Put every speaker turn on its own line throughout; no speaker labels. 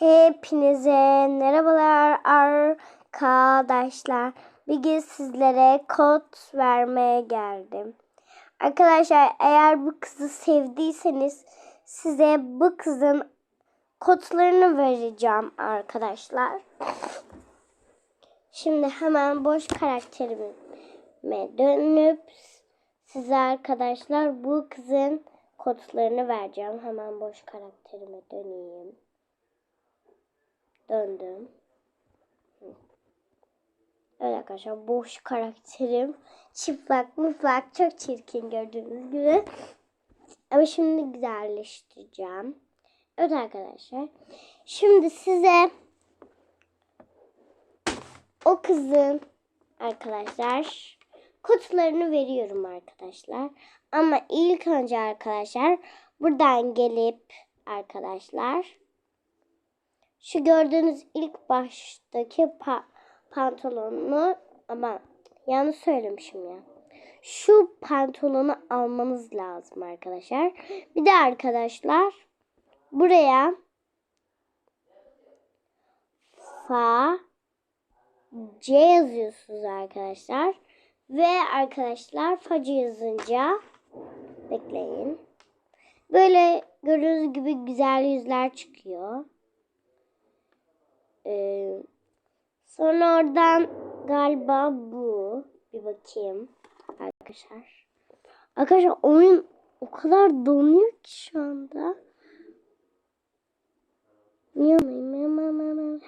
Hepinize merhabalar arkadaşlar. Bugün sizlere kod vermeye geldim. Arkadaşlar eğer bu kızı sevdiyseniz size bu kızın kodlarını vereceğim arkadaşlar. Şimdi hemen boş karakterime dönüp size arkadaşlar bu kızın kodlarını vereceğim. Hemen boş karakterime döneyim. Döndüm. Evet arkadaşlar boş karakterim. Çıplak mıplak çok çirkin gördüğünüz gibi. Ama şimdi güzelleştireceğim. Evet arkadaşlar. Şimdi size o kızın arkadaşlar kodlarını veriyorum arkadaşlar. Ama ilk önce arkadaşlar buradan gelip arkadaşlar şu gördüğünüz ilk baştaki pa pantolonunu ama yanlış söylemişim ya. Şu pantolonu almanız lazım arkadaşlar. Bir de arkadaşlar buraya fa C yazıyorsunuz arkadaşlar. Ve arkadaşlar facı yazınca bekleyin. Böyle gördüğünüz gibi güzel yüzler çıkıyor. Ee, sonra oradan galiba bu. Bir bakayım arkadaşlar. Arkadaşlar oyun o kadar donuyor ki şu anda.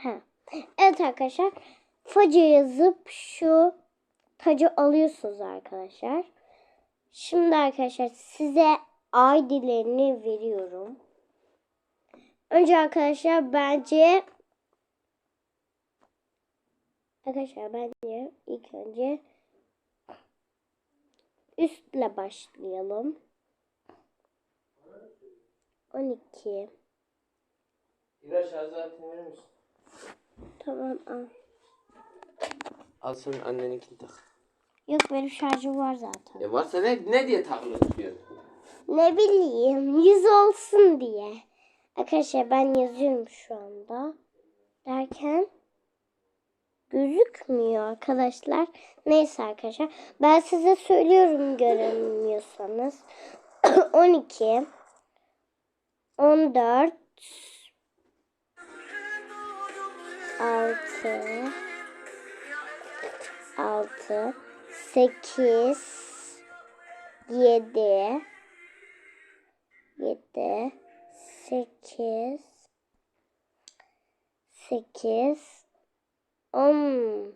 Ha. Evet arkadaşlar. Facı yazıp şu tacı alıyorsunuz arkadaşlar. Şimdi arkadaşlar size ID'lerini veriyorum. Önce arkadaşlar bence Arkadaşlar bence ilk önce üstle başlayalım. 12
İlaç şarj aletini verir misin?
Tamam al.
Al sen anneninkini tak.
Yok benim şarjım var zaten.
E varsa ne, ne diye takılı tutuyor?
Ne bileyim yüz olsun diye. Arkadaşlar ben yazıyorum şu anda. Derken gözükmüyor arkadaşlar. Neyse arkadaşlar. Ben size söylüyorum göremiyorsanız. 12 14 6 6 8 7 7 8 8 18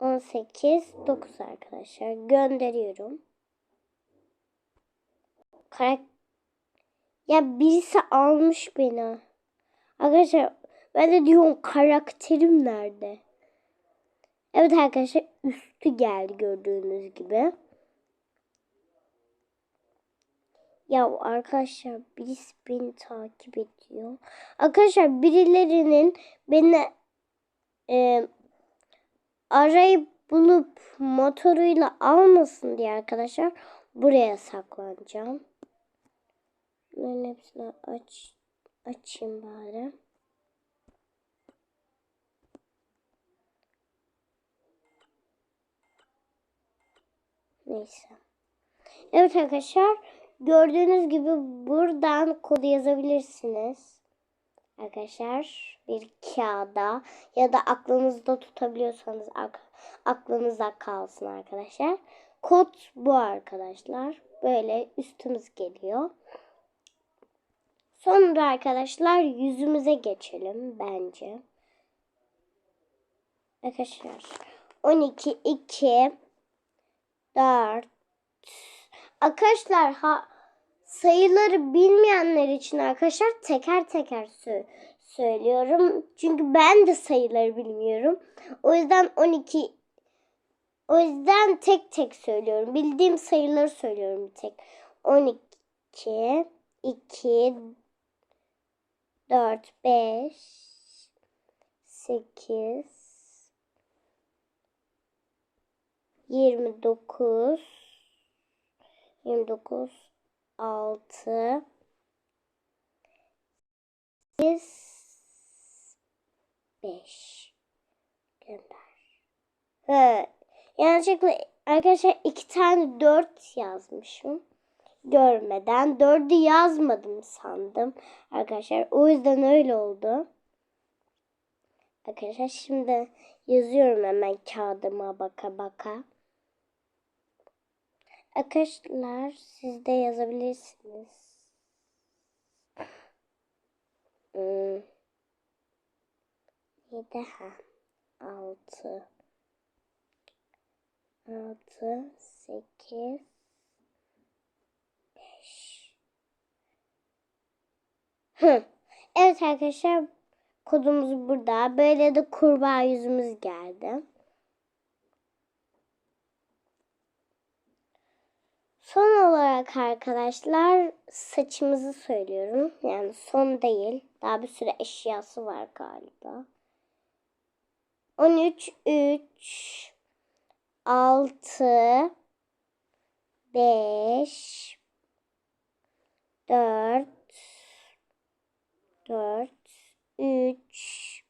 18 9 arkadaşlar gönderiyorum. Karak ya birisi almış beni. Arkadaşlar ben de diyorum karakterim nerede? Evet arkadaşlar üstü geldi gördüğünüz gibi. Ya arkadaşlar birisi beni takip ediyor. Arkadaşlar birilerinin beni e, arayıp bulup motoruyla almasın diye arkadaşlar buraya saklanacağım. Bunların hepsini aç açayım bari. Neyse. Evet arkadaşlar gördüğünüz gibi buradan kodu yazabilirsiniz. Arkadaşlar bir kağıda ya da aklınızda tutabiliyorsanız aklınızda kalsın arkadaşlar. Kod bu arkadaşlar. Böyle üstümüz geliyor. Sonra arkadaşlar yüzümüze geçelim bence. Arkadaşlar 12 2 4 Arkadaşlar ha sayıları bilmeyenler için arkadaşlar teker teker sö söylüyorum. Çünkü ben de sayıları bilmiyorum. O yüzden 12 o yüzden tek tek söylüyorum. Bildiğim sayıları söylüyorum tek. 12 2 4 5 8 29 29 6 8 5 gönder. He, yanlışlıkla arkadaşlar iki tane 4 yazmışım. Görmeden 4'ü yazmadım sandım arkadaşlar. O yüzden öyle oldu. Arkadaşlar şimdi yazıyorum hemen kağıdıma baka baka. Arkadaşlar siz de yazabilirsiniz. Hmm. Yedi ha. Altı. Altı. Sekiz. Beş. Hı. Evet arkadaşlar kodumuz burada. Böyle de kurbağa yüzümüz geldi. Son olarak arkadaşlar saçımızı söylüyorum. Yani son değil. Daha bir sürü eşyası var galiba. 13, 3, 6, 5, 4, 4, 3,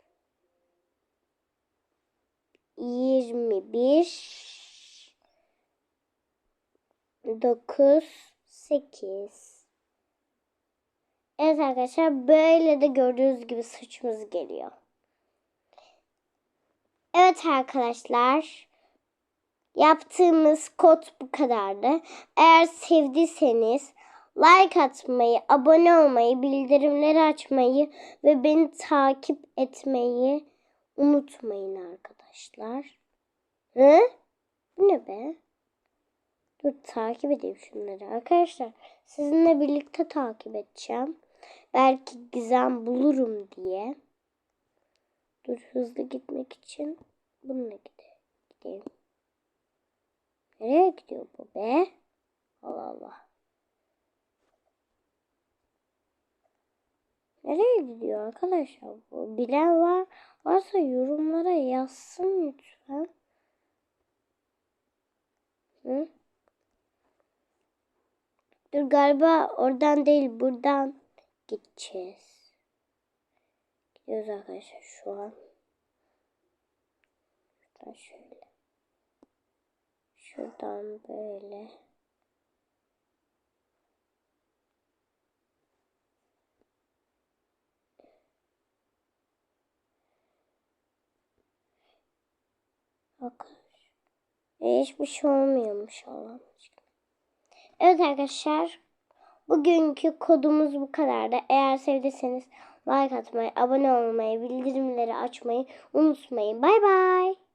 21, 9, 8. Evet arkadaşlar böyle de gördüğünüz gibi saçımız geliyor. Evet arkadaşlar. Yaptığımız kod bu kadardı. Eğer sevdiyseniz like atmayı, abone olmayı, bildirimleri açmayı ve beni takip etmeyi unutmayın arkadaşlar. Hı? Bu ne be? Dur takip edeyim şunları. Arkadaşlar sizinle birlikte takip edeceğim. Belki gizem bulurum diye. Dur hızlı gitmek için bununla gide- gideyim. Nereye gidiyor bu be? Allah Allah. Nereye gidiyor arkadaşlar bu? Bilen var varsa yorumlara yazsın lütfen. Hı? Galiba oradan değil buradan gideceğiz. Gidiyoruz arkadaşlar şu an. Şuradan şöyle. Şuradan böyle. Arkadaşlar. E, hiçbir şey olmuyormuş Allah'ım. Evet arkadaşlar. Bugünkü kodumuz bu kadardı. Eğer sevdiyseniz like atmayı, abone olmayı, bildirimleri açmayı unutmayın. Bay bay.